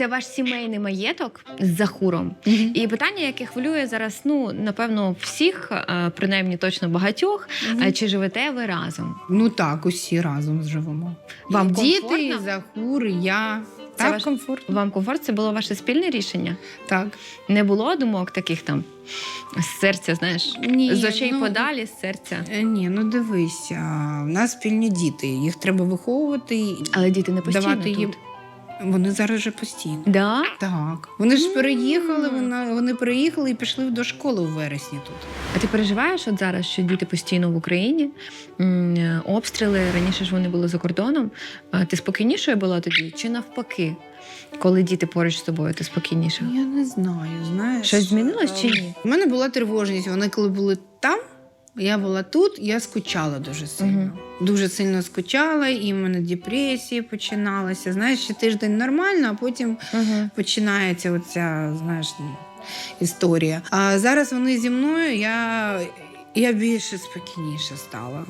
це ваш сімейний маєток з Захуром. Мгм. І питання, яке хвилює зараз, ну напевно, всіх, е, принаймні точно багатьох. е, Чи живете ви разом? Ну так, усі разом живемо. Вам І діти, комфортно? Захур, і я. Це так, ваш- комфортно. Вам комфорт? Це було ваше спільне рішення? Так. Не було думок таких там з серця, знаєш, Ні, з очей ну, подалі, з серця. Е, Ні, ну дивись, а, в нас спільні діти, їх треба виховувати Але діти не постійно давати тут. їм. Вони зараз вже постійно. Да? Так. Вони ж переїхали, вони, вони переїхали і пішли до школи у вересні тут. А ти переживаєш от зараз, що діти постійно в Україні, м, е, обстріли раніше ж вони були за кордоном. А Ти спокійнішою була тоді? Чи навпаки? Коли діти поруч з тобою, ти спокійніша? Я не знаю, знаєш. Щось змінилось чи ні? У мене була тривожність. Вони коли були там, я була тут, я скучала дуже сильно. Мгм. Дуже сильно скучала, і в мене депресія починалася. Знаєш, ще тиждень нормально, а потім Угу. починається оця, знаєш, історія. А зараз вони зі мною, я, я більше спокійніше стала.